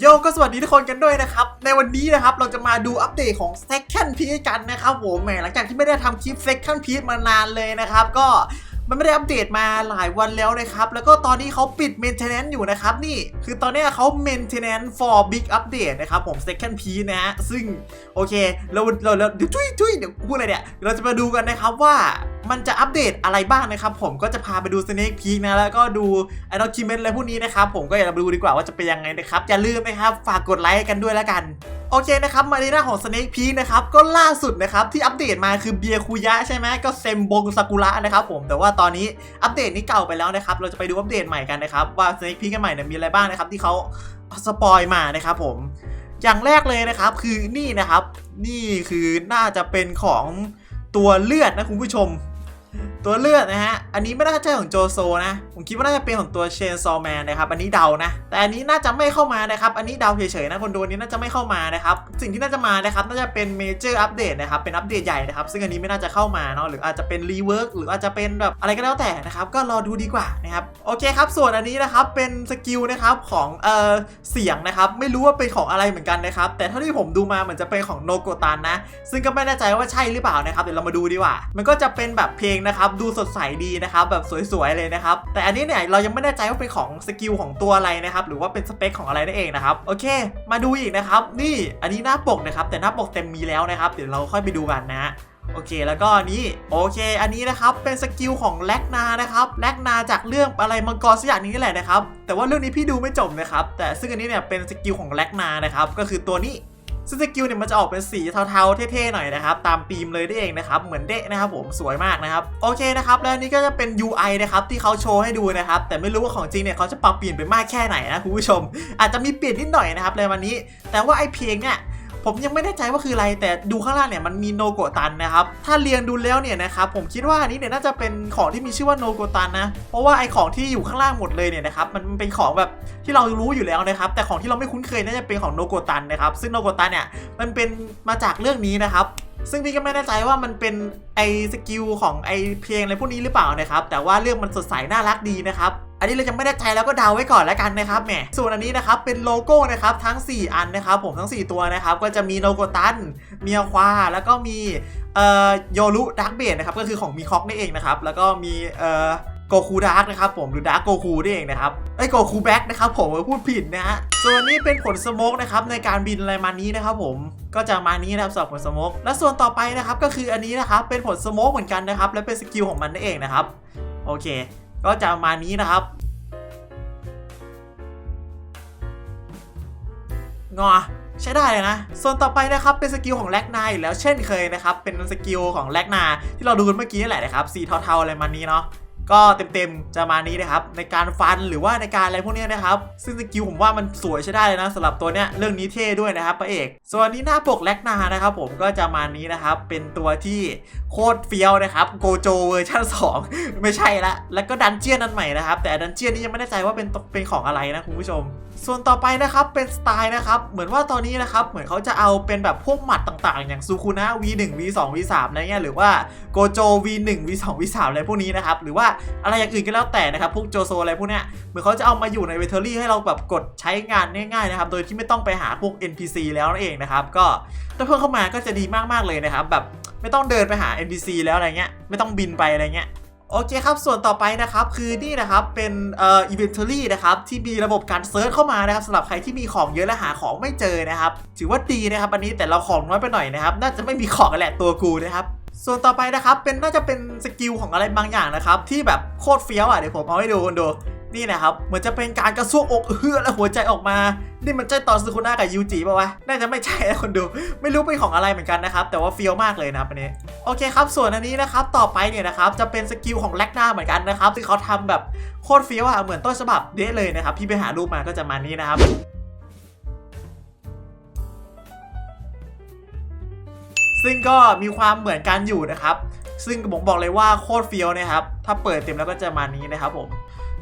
โยก็สวัสดีทุกคนกันด้วยนะครับ ในวันนี้นะครับเราจะมาดูอัปเดตของ Second Piece กันนะครับผมแหมหลังจากที่ไม่ได้ทำคลิป Second Piece มานานเลยนะครับ ก็ มันไม่ได้อัปเดตมาหลายวันแล้วนะครับ แล้วก็ตอนนี้เขาปิด Maintenance อยู่นะครับนี่ คือตอนนี้เขา Maintenance for Big Update นะครับผม Second Piece นะฮะ ซึ่งโอเค เราเราเราเดี๋ยวทุยทุยเดี๋ยวพูดอะไรเนี่ย เราจะมาดูกันนะครับว่ามันจะอัปเดตอะไรบ้างนะครับ ผมก็จะพาไปดู Snake Peak นะ แล้วก็ดูไอ้ด็อกิเมนต์อะไรพวกนี้นะครับ ผมก็อยากจะมดูดีกว่าว่าจะเป็นยังไงนะครับ อย่าลืมนะครับ ฝากกดไลค์กันด้วยแล้วกัน โอเคนะครับมาในหน้าของ Snake Peak นะครับก็ล่าสุดนะครับที่อัปเดตมาคือเบียคุยะใช่ไหมก็เซมบงซากุระนะครับผมแต่ว่าตอนนี้อัปเดตนี้เก่าไปแล้วนะครับเราจะไปดูอัปเดตใหม่กันนะครับว่า Snake Peak กันใหม่เนี่ยมีอะไรบ้างนะครับที่เขาสปอยมานะครับผมอย่างแรกเลยนะครับคือนี่นะครับ นี่คือน่าจะเป็นของตัวเลือดนะคุณผู้ชม ตัวเลือดนะฮะ อันนี้ไม่น่าจะใช่ของโจโซนะ ผมคิดว่าน่าจะเป็นของตัวเชนซอแมนนะครับ อันนี้เดานะ แต่อันนี้น่าจะไม่เข้ามานะครับ อันนี้เดาเฉยๆนะ คนดูนนี้น่าจะไม่เข้ามานะครับ สิ่งที่น่าจะมานะครับ น่าจะเป็นเมเจอร์อัปเดตนะครับ เป็นอัปเดตใหญ่นะครับ ซึ่งอันนี้ไม่น่าจะเข้ามาเนาะ หรืออาจจะเป็นรีเวิร์กหรืออาจจะเป็นแบบอะไรก็แล้วแต่นะครับ ก็รอดูดีกว่านะครับ โอเคครับ ส่วนอันนี้นะครับ เป็นสกิลนะครับของเอ่อเสียงนะครับ ไม่รู้ว่าเป็นของอะไรเหมือนกันนะครับ แต่เท่าที่ผมดูมาเหมือนจะเป็นของโนโกตันนะ ซึ่งก็ไม่แน่ใจว่าใช่หรือเปล่านะครับ เดี๋ยวเรามาดูดีกว่า มันก็จะเป็นแบบเพลงนะครับดูสดใสดีนะครับแบบสวยๆเลยนะครับแต่อันนี้เนี่ยเรายังไม่แน่ใจว่าเป็นของสกิลของตัวอะไรนะครับหรือว่าเป็นสเปคของอะไรนั่นเองนะครับโอเค มาดูอีกนะครับนี่อันนี้หน้าปกนะครับแต่หน้าปกเต็มมีแล้วนะครับเดี๋ยวเราค่อยไปดูกันนะโอเคแล้วก็อันนี้โอเค อันนี้นะครับเป็นสกิลของแลกนานะครับแลกนาจากเรื่องอะไรมังกรสักอย่างนี้นี่แหละนะครับแต่ว่าเรื่องนี้พี่ดูไม่จบนะครับแต่ซึ่งอันนี้เนี่ยเป็นสกิลของแลกนานะครับก็คือตัวนี้ ซึ่งสกิลเนี่ยมันจะออกเป็นสีเทาๆเท่ๆหน่อยนะครับ ตามธีมเลยได้เองนะครับ เหมือนเดะนะครับผมสวยมากนะครับโอเคนะครับแล้วนี่ก็จะเป็น UI นะครับที่เขาโชว์ให้ดูนะครับ แต่ไม่รู้ว่าของจริงเนี่ยเขาจะปรับเปลี่ยนไปมากแค่ไหนนะคุณผู้ชม อาจจะมีเปลี่ยนนิดหน่อยนะครับเลยวันนี้ แต่ว่าไอเพลงเนี่ย ผมยังไม่แน่ใจว่าคืออะไร แต่ดูข้างล่างเนี่ยมันมีโนโกตันนะครับ ถ้าเรียงดูแล้วเนี่ยนะครับผมคิดว่าอันนี้เนี่ยน่าจะเป็นของที่มีชื่อว่าโนโกตันนะ เพราะว่าไอของที่อยู่ข้างล่างหมดเลยเนี่ยนะครับมันเป็นของแบบที่เรารู้อยู่แล้วนะครับ แต่ของที่เราไม่คุ้นเคยน่าจะเป็นของโนโกตันนะครับซึ่งโนโกตันเนี่ยมันเป็นมาจากเรื่องนี้นะครับซึ่งพี่ก็ไม่แน่ใจว่ามันเป็นไอสกิลของไอเพลงอะไรพวกนี้หรือเปล่านะครับ แต่ว่าเรื่องมันสดใสน่ารักดีนะครับ อันนี้เราจะไม่แน่ใจแล้วก็เดาไว้ก่อนแล้วกันนะครับแหมส่วนอันนี้นะครับเป็นโลโก้นะครับทั้ง 4 อันนะครับผมทั้ง 4 ตัวนะครับก็จะมีโนโกตันมีอควาแล้วก็มีเอ่อโยรุดักเบดนะครับก็คือของมีคอกนี่เองนะครับแล้วก็มีเอ่อโกคูดาร์กนะครับผมหรือดาร์กโกคูนี่เองนะครับไอ้โกคูแบ็กนะครับผมพูดผิดนะฮะส่วนนนี้เป็นผลสโมกนะครับในการบินอะไรมานี้นะครับผมก็จะมานี้นะครับสำหรับผลสโมกและส่วนต่อไปนะครับก็คืออันนี้นะครับเป็นผลสโมกเหมือนกันนะครับและเป็นสกิลของมันนั่นเองนะครับโอเค ก็จะมานี้นะครับงอใช้ได้เลยนะ ส่วนต่อไปนะครับเป็นสกิลของแลกนาอีกแล้วเช่นเคยนะครับ เป็นสกิลของแลกนาที่เราดูกันเมื่อกี้นี่แหละนะครับสีเทาๆอะไรมานี้เนาะ ก็เต็มๆจะมานี้นะครับ ในการฟันหรือว่าในการอะไรพวกนี้นะครับ ซึ่งสกิลผมว่ามันสวยใช้ได้เลยนะสำหรับตัวเนี้ยเรื่องนี้เท่ด้วยนะครับพระเอก ส่วนนี้หน้าปกแลกนานะครับผมก็จะมานี้นะครับ เป็นตัวที่โคตรเฟี้ยวนะครับโกโจเวอร์ชัน2 ไม่ใช่ละแล้วก็ดันเจียนอันใหม่นะครับ แต่ดันเจียนนี้ยังไม่แน่ใจว่าเป็นเป็นของอะไรนะคุณผู้ชม ส่วนต่อไปนะครับเป็นสไตล์นะครับ เหมือนว่าตอนนี้นะครับเหมือนเขาจะเอาเป็นแบบพวกหมัดต่างๆ อย่างซูคุนะ V1 V2 V3 อะไรเงี้ยหรือว่าโกโจ V1 V2 V3 อะไรพวกนี้นะครับ หรือว่าอะไรอย่างอื่นก็แล้วแต่นะครับ พวกโจโซอะไรพวกเนี้ยเหมือนเขาจะเอามาอยู่ในเวเทอรี่ให้เราแบบกดใช้งานง่ายๆนะครับ โดยที่ไม่ต้องไปหาพวก NPC แล้วนั่นเองนะครับ ก็ถ้าเพิ่มเข้ามาก็จะดีมากๆเลยนะครับ แบบไม่ต้องเดินไปหา NPC แล้วอะไรเงี้ยไม่ต้องบินไปอะไรเงี้ย โอเคครับ ส่วนต่อไปนะครับ คือนี่นะครับ เป็นเอ่ออีเวนทอรี่นะครับ ที่มีระบบการเซิร์ชเข้ามานะครับสำหรับใครที่มีของเยอะและหาของไม่เจอนะครับ ถือว่าดีนะครับ อันนี้แต่เราของน้อยไปหน่อยนะครับ น่าจะไม่มีของกันแหละตัวกูนะครับส่วนต่อไปนะครับเป็นน่าจะเป็นสกิลของอะไรบางอย่างนะครับ ที่แบบโคตรเฟี้ยวอะเดี๋ยวผมเอาให้ดูคนดู นี่นะครับเหมือนจะเป็นการกระซวกอกเฮือและหัวใจออกมา นี่มันใช่ตอนซูคุน่ากับยูจิป่าวะน่าจะไม่ใช่นะคนดูไม่รู้เป็นของอะไรเหมือนกันนะครับแต่ว่าเฟี้ยวมากเลยนะครับอันนี้โอเคครับส่วนอันนี้นะครับต่อไปเนี่ยนะครับจะเป็นสกิลของแลกหน้าเหมือนกันนะครับที่เขาทำแบบโคตรเฟี้ยวอะเหมือนต้นฉบับเดะเลยนะครับพี่ไปหารูปมาก็จะมานี้นะครับซึ่งก็มีความเหมือนกันอยู่นะครับ ซึ่งผมบอกเลยว่าโคตรเฟี้ยวนะครับ ถ้าเปิดเต็มแล้วก็จะมานี้นะครับผม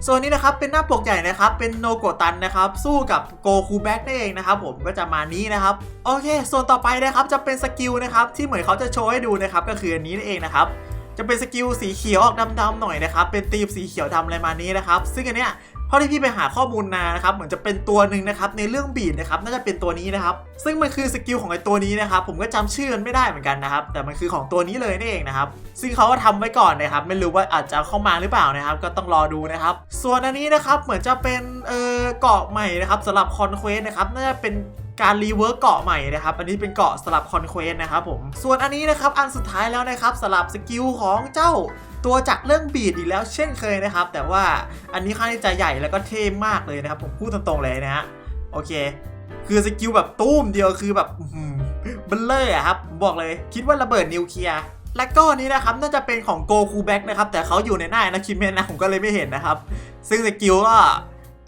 ส่วนนี้นะครับเป็นหน้าปกใหญ่นะครับเป็นโนโกตันนะครับสู้กับโกคูแบ็กนั่นเองนะครับผมก็จะมานี้นะครับโอเค ส่วนต่อไปนะครับจะเป็นสกิลนะครับที่เหมือนเขาจะโชว์ให้ดูนะครับก็คืออันนี้นั่นเองนะครับ จะเป็นสกิลสีเขียวออกดำๆหน่อยนะครับ เป็นธีมสีเขียวดำอะไรมานี้นะครับ ซึ่งอันเนี้ยเท่าที่พี่ไปหาข้อมูลมานะครับ เหมือนจะเป็นตัวหนึ่งนะครับในเรื่องบีดนะครับน่าจะเป็นตัวนี้นะครับ ซึ่งมันคือสกิลของไอ้ตัวนี้นะครับผมก็จำชื่อมันไม่ได้เหมือนกันนะครับ แต่มันคือของตัวนี้เลยนี่เองนะครับ ซึ่งเขาก็ทำไว้ก่อนนะครับ ไม่รู้ว่าอาจจะเข้ามาหรือเปล่านะครับ ก็ต้องรอดูนะครับ ส่วนอันนี้นะครับเหมือนจะเป็นเออเกาะใหม่นะครับสำหรับคอนเควสนะครับน่าจะเป็นการรีเวิร์กเกาะใหม่นะครับ อันนี้เป็นเกาะสลับคอนเควสนะครับผม ส่วนอันนี้นะครับ อันสุดท้ายแล้วนะครับสลับสกิลของเจ้าตัวจากเรื่องบีดอีกแล้วเช่นเคยนะครับ แต่ว่าอันนี้ค่อนข้างจะใหญ่แล้วก็เท่มากเลยนะครับ ผมพูดตรงๆเลยนะฮะ โอเค คือสกิลแบบตุ้มเดียวคือแบบเบลเลอร์อะครับ บอกเลย คิดว่าระเบิดนิวเคลียร์ และก็นี้นะครับน่าจะเป็นของโกคูแบ็กนะครับ แต่เขาอยู่ในหน้านะคิมเมนนะผมก็เลยไม่เห็นนะครับ ซึ่งสกิลก็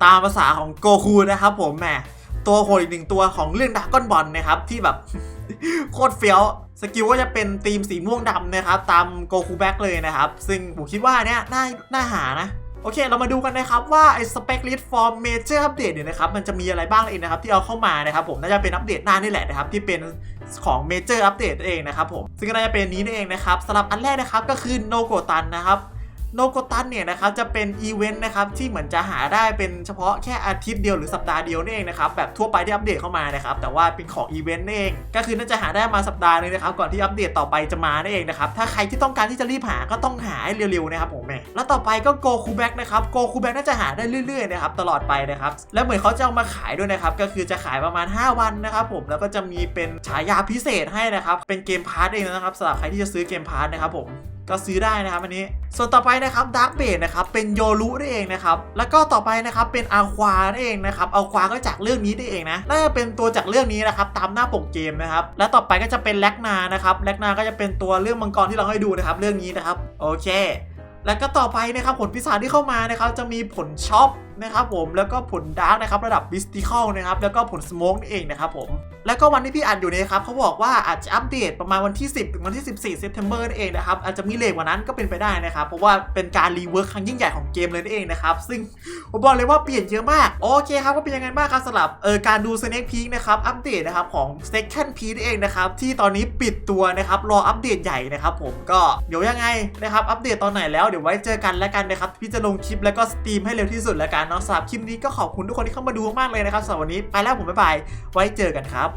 ตามภาษาของโกคูนะครับ ผมแหม ตัวโหดอีกหนึ่งตัวของเรื่องดากอนบอลนะครับที่แบบโคตรเฟี้ยวสกิลก็จะเป็นธีมสีม่วงดำนะครับ ตามโกคูแบ็กเลยนะครับ ซึ่งผมคิดว่าเนี้ยน่าน่าหานะ โอเค เรามาดูกันนะครับว่าไอ้ Spec List for Major Update เดตเนี่ยนะครับ มันจะมีอะไรบ้างเองนะครับ ที่เอาเข้ามานะครับผมน่าจะเป็นอัปเดตหน้านี่แหละนะครับ ที่เป็นของ Major Update นั่นเองนะครับผมซึ่งก็น่าจะเป็นนี้นี่เองนะครับสำหรับอันแรกนะครับก็คือ No g o t a n นะครับ โนโกตันเนี่ยนะครับจะเป็นอีเวนต์นะครับที่เหมือนจะหาได้เป็นเฉพาะแค่อาทิตย์เดียวหรือสัปดาห์เดียวนี่เองนะครับแบบทั่วไปที่อัปเดตเข้ามานะครับแต่ว่าเป็นของอีเวนต์นี่เองก็คือน่าจะหาได้มาสัปดาห์นึงนะครับก่อนที่อัปเดตต่อไปจะมานี่เองนะครับถ้าใครที่ต้องการที่จะรีบหาก็ต้องหาให้เร็วๆนะครับผมแม่แล้วต่อไปก็โกคูแบ็กนะครับโกคูแบ็กน่าจะหาได้เรื่อยๆนะครับตลอดไปนะครับแล้วเหมือนเขาจะเอามาขายด้วยนะครับก็คือจะขายประมาณ 5 วันนะครับผมแล้วก็จะมีเป็นฉายาพิเศษให้นะครับเป็นเกมพาร์ทเองนะครับสำหรับใครที่จะซื้อเกมพาร์ทนะครับผม ก็ซื้อได้นะครับอันนี้ ส่วนต่อไปนะครับดาร์กเบดนะครับเป็นโยรุนั่นเองนะครับแล้วก็ต่อไปนะครับเป็นอาควานั่นเองนะครับอาควาก็จากเรื่องนี้นั่นเองนะน่าจะเป็นตัวจากเรื่องนี้นะครับตามหน้าปกเกมนะครับแล้วต่อไปก็จะเป็นแล็กนานะครับแล็กนาก็จะเป็นตัวเรื่องมังกรที่เราให้ดูนะครับเรื่องนี้นะครับโอเค แล้วก็ต่อไปนะครับผลพิศาจที่เข้ามานะครับจะมีผลช็อปนะครับผมแล้วก็ผลดาร์กนะครับระดับบิสติคอลนะครับแล้วก็ผลสโมกนี่เองนะครับผม แล้วก็วันที่พี่อ่านอยู่เนี่ยครับเขาบอกว่าอาจจะอัปเดตประมาณวันที่ 10 ถึงวันที่ 14 เซปเทมเบอร์นั่นเองนะครับ อาจจะมีเลทกว่านั้นก็เป็นไปได้นะครับ เพราะว่าเป็นการรีเวิร์คครั้งยิ่งใหญ่ของเกมเลยนั่นเองนะครับ ซึ่งผมบอกเลยว่าเปลี่ยนเยอะมาก โอเคครับ ก็เป็นยังไงบ้างครับสำหรับเออการดู Snake Peak นะครับ อัปเดตนะครับของ Second Peak นั่นเองนะครับ ที่ตอนนี้ปิดตัวนะครับ รออัปเดตใหญ่นะครับผมก็เดี๋ยวยังไงนะครับ อัปเดตตอนไหนแล้วเดี๋ยวไว้เจอกันแล้วกันนะครับพี่จะลงคลิปแล้วก็สตรีมให้เร็วที่สุดแล้วกันเนาะสำหรับคลิปนี้ก็ขอบคุณทุกคนที่เข้ามาดูมากเลยนะครับสำหรับวันนี้ไปแล้วผมบ๊ายบายไว้เจอกันครับ